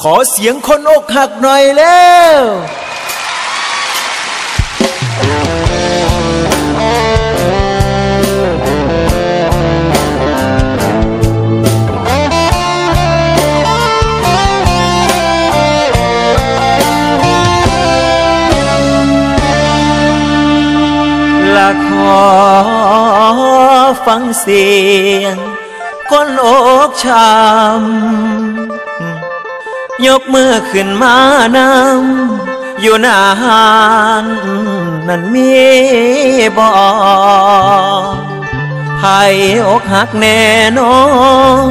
ขอเสียงคนอกหักหน่อยแล้วละขอฟังเสียง คนอกช้ำ ยกมือขึ้นมานำอยู่นานนั้นมีบ่ให้อกหักแน่นอน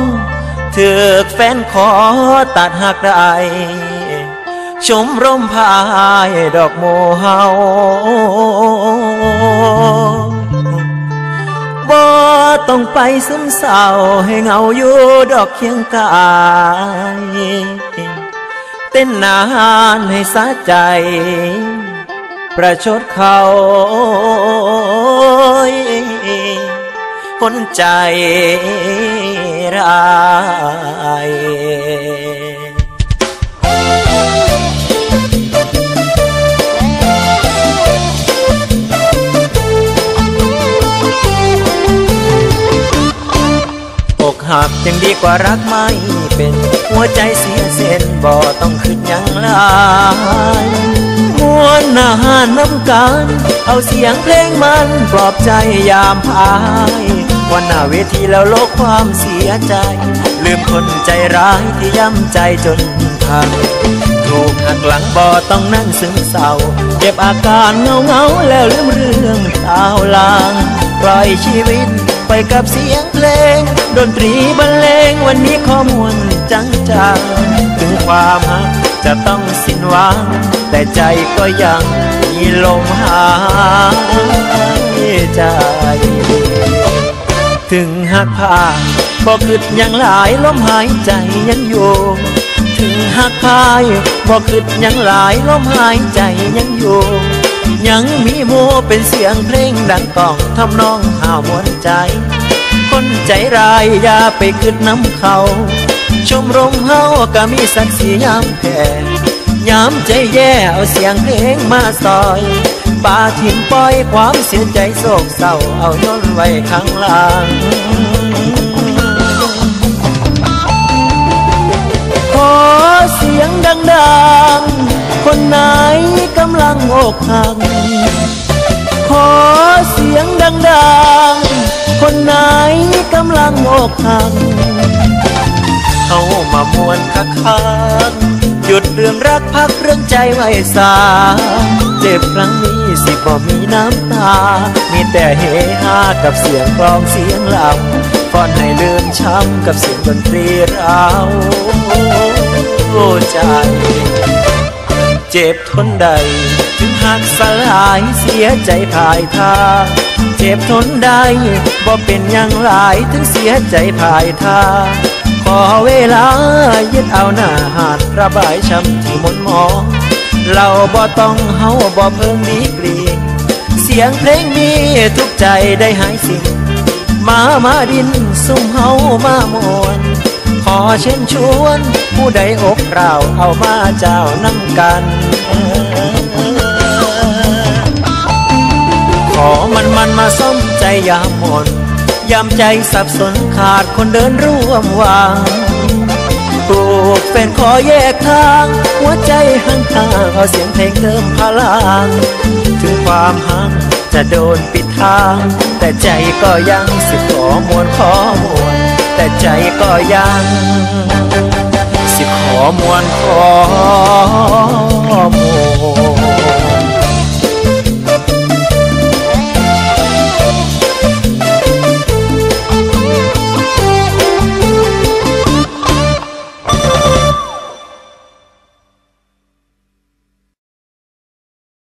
ถือกแฟนขอตัดหักได้ชมร่มพายดอกโมเฮาบ่ต้องไปซึมเศร้าให้เหงาอยู่ดอกเคียงกาย ต้นนานให้สะใจ ประชดเขาคนใจร้าย หักยังดีกว่ารักไม่เป็น หัวใจเสียเส้นบ่ต้องขึ้นยังลายมวนอาหาน้ำกันเอาเสียงเพลงมันปลอบใจยามพายวันหน้าเวทีแล้วโลกความเสียใจ ลืมคนใจร้ายที่ย้ำใจจนพังถูกหักหลังบ่ต้องนั่งซึมเศร้าเก็บอาการเงาเงาแล้วลืมเรื่องตาวลางปล่อยชีวิต ไปกับเสียงเพลง ดนตรีบรรเลงวันนี้ข้อมวลจังจังถึงความหักจะต้องสิ้นหวัง แต่ใจก็ยังมีลมหายใจ ถึงหักผ้าบ่คิดยังหลายลมหายใจยังอยู่ถึงหักพายบ่คิดยังหลายลมหายใจยังอยู่ ยังมีหมูเป็นเสียงเพลงดังกองทำนองห่าวมวนใจ คนใจร้ายอย่าไปคิดน้ำเขา ชมรมเฮาก็มีสักดิ์ศรียามแพ้ยามใจแย่เอาเสียงเพลงมาซอยป่าทิมปล่อยความเสียใจโศกเศร้าเอาโยนไว้ข้างหลังขอเสียงดังๆ คนหนกำลังอกหักขอเสียงดังๆ คนไหนกำลังอกหักเข้ามามวนคักคักหยุดเรื่องรักพักเรื่องใจไว้สาเจ็บครั้งนี้สิบ่มีน้ำตา มีแต่เฮฮากับเสียงกลองเสียงล่าก่อนให้ลืมช้ำกับเสียงดนตรีเราโอ้ใจ เจ็บทนใด ถึงหักสลายเสียใจภายทางเจ็บทนใดบ่เป็นอย่างหลายถึงเสียใจภายทางขอเวลายึดเอาหน้าหาดระบายช้ำที่มนมองเราบ่ต้องเฮาบ่เพิ่งดีกรีเสียงเพลงมีทุกใจได้หายสิ้นมามาดินซุ่มเฮามามวน เชิญชวน ผู้ใดอกกล่าวเอามาเจ้านั่งกัน ขอมันมันมาซ่อมใจยามหมดยามใจสับสนขาดคนเดินร่วมวางปลูกแฟนขอแยกทาง หัวใจห่างทางเอาเสียงเพลงเติมพลัง ถึงความหักจะโดนปิดทาง แต่ใจก็ยังสิขอมวลขอมวล แต่ใจก็ยัง สิขอมวนขอ